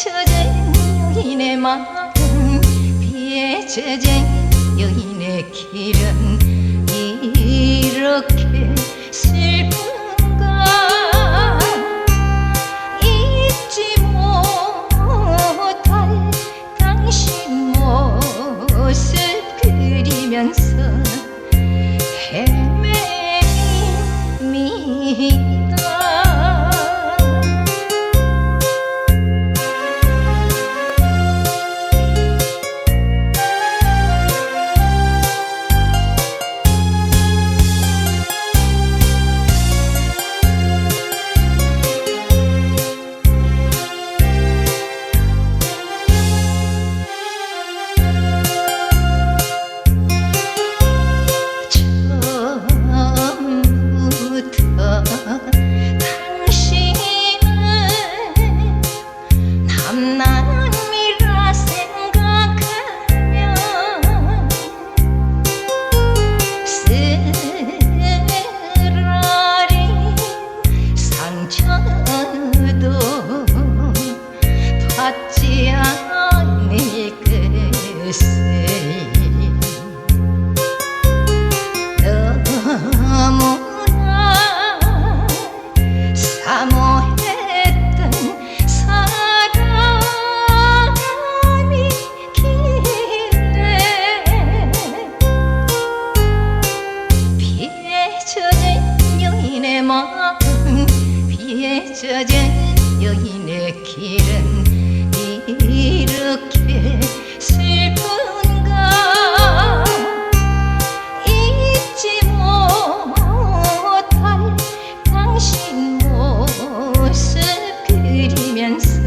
비춰진 여인의 마음 비춰진 여인의 길은 이렇게 슬픈가 잊지 못할 당신 모습 그리면서 헤매미 받지 않을 것을 너무나 사모했던 사람이길래 비에 젖은 여인의 마음 비에 젖은 여인의 길은 이렇게 슬픈가? 잊지 못할 당신 모습 그리면서